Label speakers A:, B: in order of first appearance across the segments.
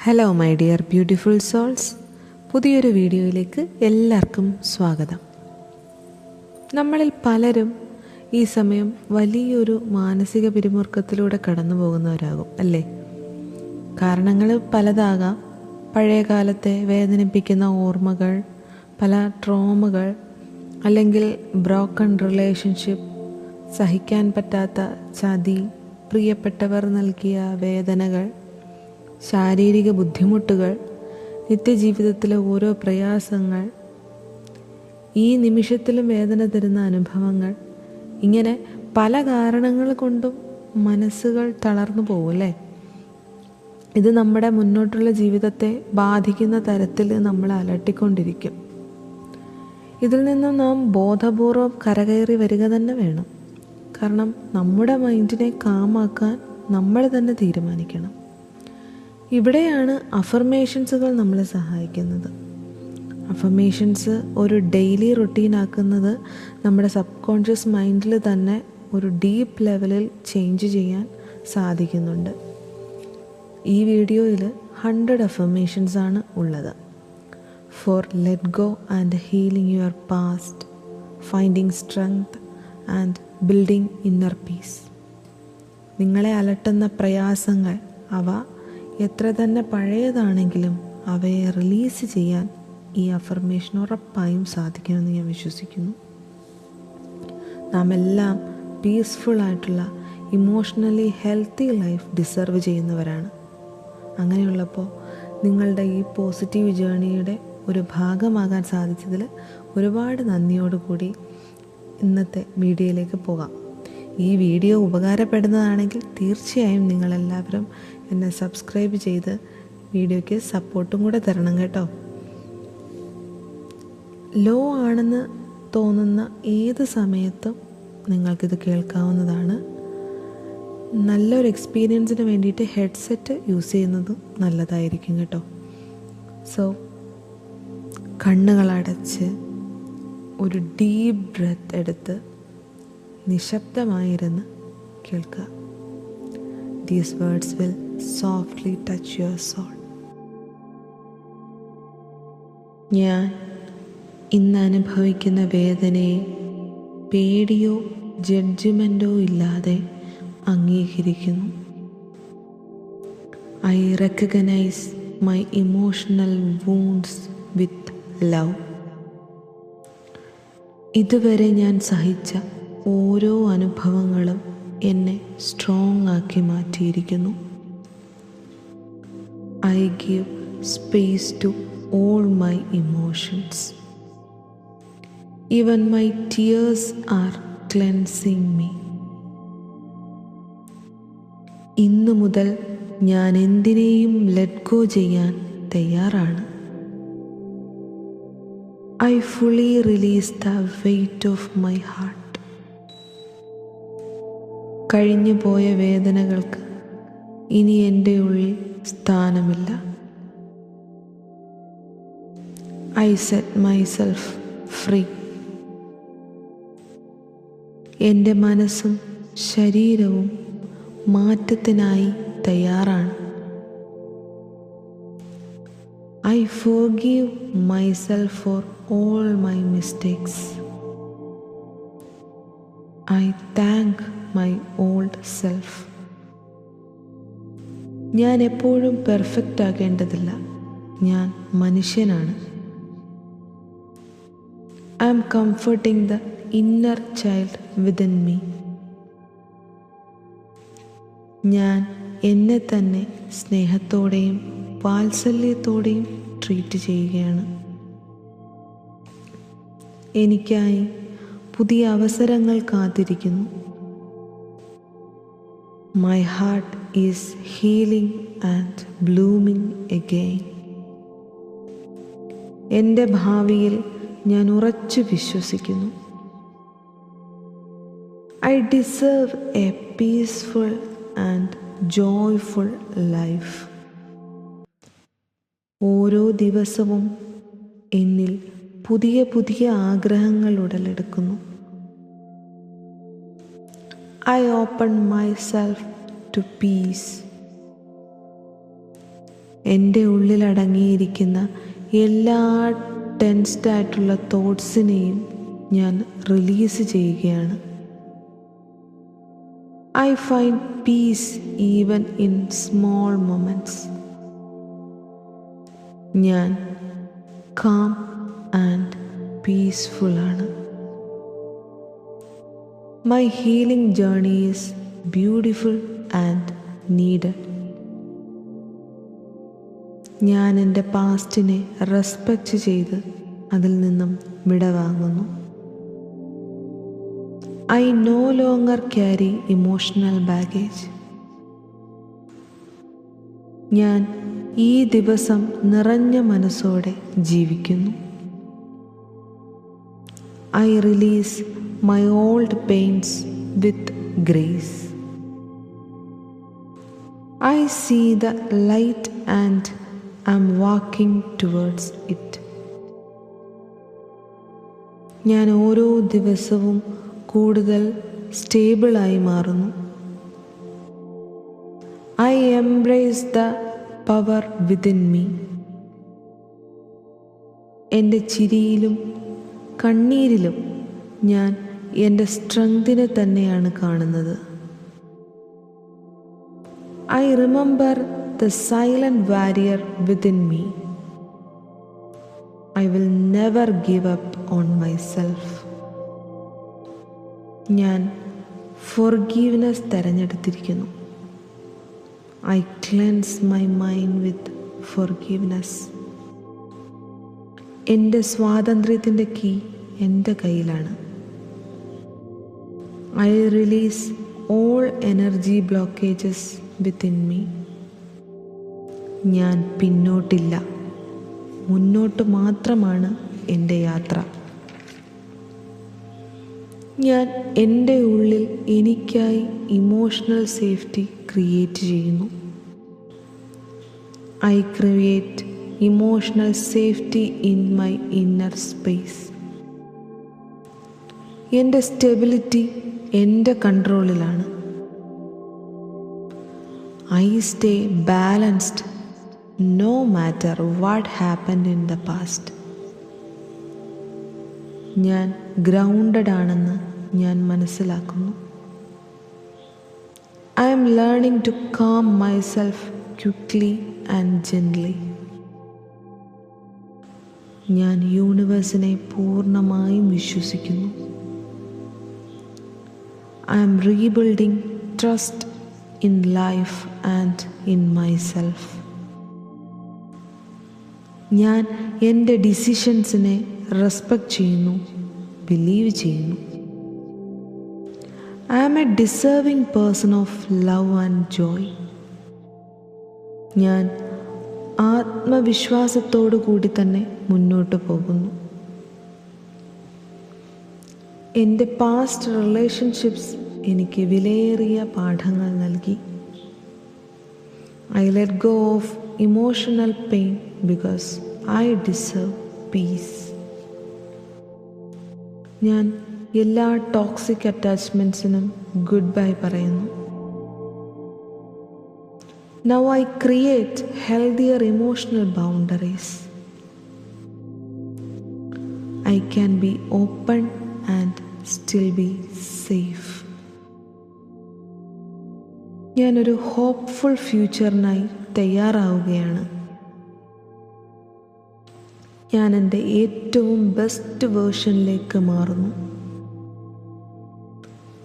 A: Hello my dear beautiful souls പുതിയൊരു വീഡിയോയിലേക്ക് എല്ലാവർക്കും സ്വാഗതം. നമ്മളിൽ പലരും ഈ സമയം വലിയൊരു മാനസിക പിരിമുറുക്കത്തിലൂടെ കടന്നു പോകുന്നവരാകും അല്ലേ? കാരണങ്ങൾ പലതാകാം. പഴയ കാലത്തെ വേദനിപ്പിക്കുന്ന ഓർമ്മകൾ പല ട്രോമുകൾ അല്ലെങ്കിൽ ബ്രോക്കൺ റിലേഷൻഷിപ്പ് സഹിക്കാൻ പറ്റാത്ത ചതി പ്രിയപ്പെട്ടവർ നൽകിയ വേദനകൾ ശാരീരിക ബുദ്ധിമുട്ടുകൾ നിത്യജീവിതത്തിലെ ഓരോ പ്രയാസങ്ങൾ ഈ നിമിഷത്തിലും വേദന തരുന്ന അനുഭവങ്ങൾ ഇങ്ങനെ പല കാരണങ്ങൾ കൊണ്ടും മനസ്സുകൾ തളർന്നു പോകൂല്ലേ ഇത് നമ്മുടെ മുന്നോട്ടുള്ള ജീവിതത്തെ ബാധിക്കുന്ന തരത്തിൽ നമ്മൾ അലട്ടിക്കൊണ്ടിരിക്കും. ഇതിൽ നിന്നും നാം ബോധപൂർവം കരകയറി വരിക തന്നെ വേണം. കാരണം നമ്മുടെ മൈൻഡിനെ കാമാക്കാൻ നമ്മൾ തന്നെ തീരുമാനിക്കണം. ഇവിടെയാണ് അഫർമേഷൻസുകൾ നമ്മളെ സഹായിക്കുന്നത്. അഫർമേഷൻസ് ഒരു ഡെയിലി റൊട്ടീനാക്കുന്നത് നമ്മുടെ സബ് കോൺഷ്യസ് മൈൻഡിൽ തന്നെ ഒരു ഡീപ്പ് ലെവലിൽ ചേഞ്ച് ചെയ്യാൻ സാധിക്കുന്നുണ്ട്. ഈ വീഡിയോയിൽ ഹൺഡ്രഡ് അഫർമേഷൻസ് ആണ് ഉള്ളത്. For let go and healing your past finding strength and building inner peace നിങ്ങളെ അലട്ടുന്ന പ്രയാസങ്ങൾ അവ എത്ര തന്നെ പഴയതാണെങ്കിലും അവയെ റിലീസ് ചെയ്യാൻ ഈ അഫർമേഷൻ ഉറപ്പായും സാധിക്കുമെന്ന് ഞാൻ വിശ്വസിക്കുന്നു. നാം എല്ലാം പീസ്ഫുൾ ആയിട്ടുള്ള ഇമോഷണലി ഹെൽത്തി ലൈഫ് ഡിസർവ് ചെയ്യുന്നവരാണ്. അങ്ങനെയുള്ളപ്പോൾ നിങ്ങളുടെ ഈ പോസിറ്റീവ് ജേണിയുടെ ഒരു ഭാഗമാകാൻ സാധിച്ചതിൽ ഒരുപാട് നന്ദിയോടുകൂടി ഇന്നത്തെ വീഡിയോയിലേക്ക് പോകാം. ഈ വീഡിയോ ഉപകാരപ്പെടുന്നതാണെങ്കിൽ തീർച്ചയായും നിങ്ങളെല്ലാവരും എന്നെ സബ്സ്ക്രൈബ് ചെയ്ത് വീഡിയോയ്ക്ക് സപ്പോർട്ടും കൂടെ തരണം കേട്ടോ. ലോ ആണെന്ന് തോന്നുന്ന ഏത് സമയത്തും നിങ്ങൾക്കിത് കേൾക്കാവുന്നതാണ്. നല്ലൊരു എക്സ്പീരിയൻസിന് വേണ്ടിയിട്ട് ഹെഡ്സെറ്റ് യൂസ് ചെയ്യുന്നത് നല്ലതായിരിക്കും കേട്ടോ. സോ കണ്ണുകളടച്ച് ഒരു ഡീപ്പ് ബ്രെത്ത് എടുത്ത് നിശബ്ദമായിരുന്ന് കേൾക്കുക. These words will softly touch your soul ഞാൻ ഇന്ന് അനുഭവിക്കുന്ന വേദനയെ പേടിയോ ജഡ്ജ്മെന്റോ ഇല്ലാതെ അംഗീകരിക്കുന്നു. I recognise my emotional wounds with love ഇതുവരെ ഞാൻ സഹിച്ച ഓരോ അനുഭവങ്ങളും എന്നെ സ്ട്രോങ് ആക്കി മാറ്റിയിരിക്കുന്നു. I give space to all my emotions even my tears are cleansing me ഇന്നു മുതൽ ഞാൻ എന്തിനേയും ലെറ്റ് ഗോ ചെയ്യാൻ തയ്യാറാണ്. I fully release the weight of my heart കഴിഞ്ഞു പോയ വേദനകൾക്ക് ഇനി എന്റെ ഉള്ളിൽ സ്ഥാനമില്ല. ഐ സെറ്റ് മൈസെൽഫ് ഫ്രീ എന്റെ മനസ്സും ശരീരവും മാറ്റത്തിനായി തയ്യാറാണ്. I forgive myself for all my mistakes I thank my old self ഞാൻ എപ്പോഴും പെർഫെക്റ്റ് ആകേണ്ടതില്ല. ഞാൻ മനുഷ്യനാണ്. I am comforting the inner child within me ഞാൻ എന്നെ തന്നെ സ്നേഹത്തോടെയും വാത്സല്യത്തോടെയും ട്രീറ്റ് ചെയ്യുകയാണ്. എനിക്കായി പുതിയ അവസരങ്ങൾ കാത്തിരിക്കുന്നു. My heart is healing and blooming again എന്റെ ഭാവിയിൽ ഞാൻ ഉറച്ചു വിശ്വസിക്കുന്നു. I deserve a peaceful and joyful life ഓരോ ദിവസവും എന്നിൽ പുതിയ പുതിയ ആഗ്രഹങ്ങൾ ഉടലെടുക്കുന്നു. I open myself to peace. എന്റെ ഉള്ളിലടങ്ങിയിരിക്കുന്ന എല്ലാ ടെൻസ്ഡ് ആയിട്ടുള്ള തോട്ട്സിനെയും ഞാൻ റിലീസ് ചെയ്യുകയാണ്. I find peace even in small moments ഞാൻ കാം ആൻഡ് പീസ്ഫുള്ളാണ് my healing journey is beautiful and needed. ഞാൻ എന്റെ പാസ്റ്റിനെ റെസ്പെക്റ്റ് ചെയ്ത് അതിൽ നിന്നും വിടവാങ്ങുന്നു. I no longer carry emotional baggage ഞാൻ ഈ ദിവസം നിറഞ്ഞ മനസ്സോടെ ജീവിക്കുന്നു. I release old pains with grace I see the light and I am walking towards it ഞാൻ ഓരോ ദിവസവും കൂടുതൽ സ്റ്റേബിളായി മാറുന്നു. I embrace the power within me എന്റെ ചിരിയിലും കണ്ണീരിലും ഞാൻ എന്റെ സ്ട്രെങ്തിനെ തന്നെയാണ് കാണുന്നത്. I remember the silent warrior within me. I will never give up on my self ഞാൻ ഫോർഗീവ്നെസ് തിരഞ്ഞെടുത്തിരിക്കുന്നു. I cleanse my mind with forgiveness. എന്റെ സ്വാതന്ത്ര്യത്തിന്റെ കീ എന്റെ കയ്യിലാണ്. I release all energy blockages within me ഞാൻ പിന്നോട്ടില്ല. മുന്നോട്ട് മാത്രമാണ് എന്റെ യാത്ര. ഞാൻ എന്റെ ഉള്ളിൽ എനിക്കായി ഇമോഷണൽ സേഫ്റ്റി ക്രിയേറ്റ് ചെയ്യുന്നു. I create emotional safety in my inner space എന്റെ സ്റ്റെബിലിറ്റി എന്റെ കൺട്രോളിലാണ്. I stay balanced no matter what happen in the past. ഞാൻ ഗ്രൗണ്ടഡ് ആണെന്ന് ഞാൻ മനസ്സിലാക്കുന്നു. I am learning to calm myself quickly and gently ഞാൻ യൂണിവേഴ്സിനെ പൂർണമായും വിശ്വസിക്കുന്നു. I am rebuilding trust in life and in myself ഞാൻ എന്റെ ഡിസിഷൻസിനെ റെസ്പെക്റ്റ് ചെയ്യുന്നു ബിലീവ് ചെയ്യുന്നു. I am a deserving person of love and joy ഞാൻ ആത്മവിശ്വാസത്തോടു കൂടി തന്നെ മുന്നോട്ട് പോകുന്നു. എന്റെ പാസ്റ്റ് റിലേഷൻഷിപ്സ് എനിക്ക് വിലയേറിയ പാഠങ്ങൾ നൽകി. I let go of emotional pain because I deserve peace ഞാൻ എല്ലാ ടോക്സിക് അറ്റാച്ച്മെന്റ്സിനും ഗുഡ് ബൈ പറയുന്നു. Now I create healthier emotional boundaries I can be open and still be safe ഞാനൊരു ഹോപ്പ്ഫുൾ ഫ്യൂച്ചറിനായി തയ്യാറാവുകയാണ്. ഞാൻ എന്റെ ഏറ്റവും ബെസ്റ്റ് വേർഷനിലേക്ക് മാറുന്നു.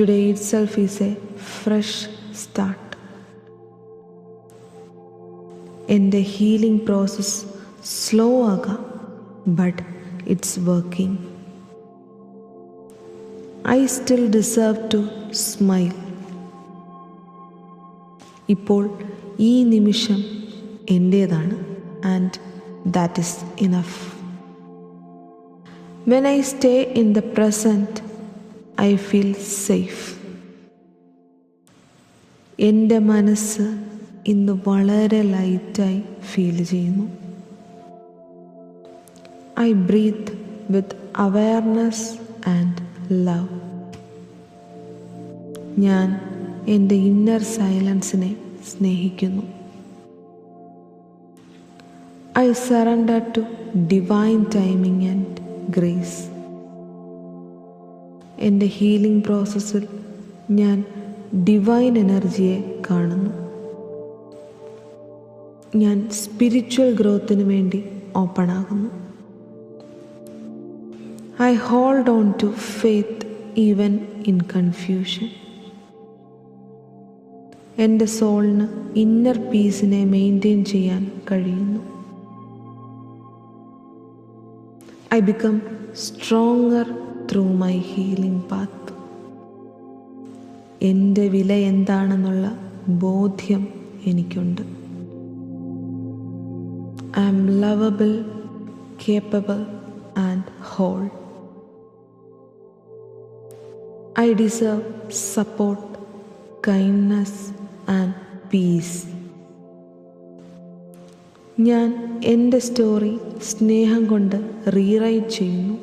A: Today itself is a fresh start എന്റെ ഹീലിംഗ് പ്രോസസ് സ്ലോ ആകാം but it's working I still deserve to smile ഇപ്പോൾ ഈ നിമിഷം എന്റേതാണ് and that is enough when I stay in the present I feel safe എന്റെ മനസ്സ് ഇന്ന് വളരെ ലൈറ്റായി ഫീൽ ചെയ്യുന്നു. I breathe with awareness and love ഞാൻ എന്റെ ഇന്നർ സൈലൻസിനെ സ്നേഹിക്കുന്നു. I surrender to divine timing and grace എന്റെ ഹീലിംഗ് പ്രോസസ്സിൽ ഞാൻ ഡിവൈൻ എനർജിയെ കാണുന്നു. ഞാൻ സ്പിരിച്വൽ ഗ്രോത്തിന് വേണ്ടി ഓപ്പൺ ആകുന്നു. I hold on to faith even in confusion എന്റെ സോളിന് ഇന്നർ പീസിനെ മെയിന്റെയിൻ ചെയ്യാൻ കഴിയുന്നു. I become stronger through my healing path എന്റെ വില എന്താണെന്നുള്ള ബോധ്യം എനിക്കുണ്ട്. I am lovable capable and whole I deserve support kindness and peace ഞാൻ എന്റെ സ്റ്റോറി സ്നേഹം കൊണ്ട് റീറൈറ്റ് ചെയ്യുന്നു.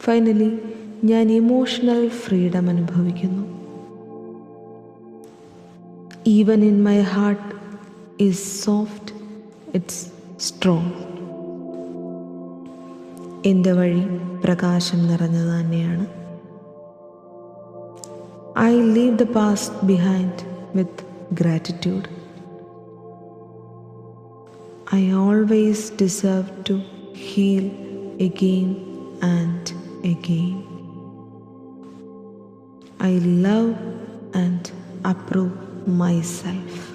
A: ഫൈനലി ഞാൻ ഇമോഷണൽ ഫ്രീഡം അനുഭവിക്കുന്നു. Even in my heart is soft it's strong എന്റെ വഴി പ്രകാശം നിറഞ്ഞത് തന്നെയാണ്. I leave the past behind with gratitude I always deserve to heal again and again I love and approve my self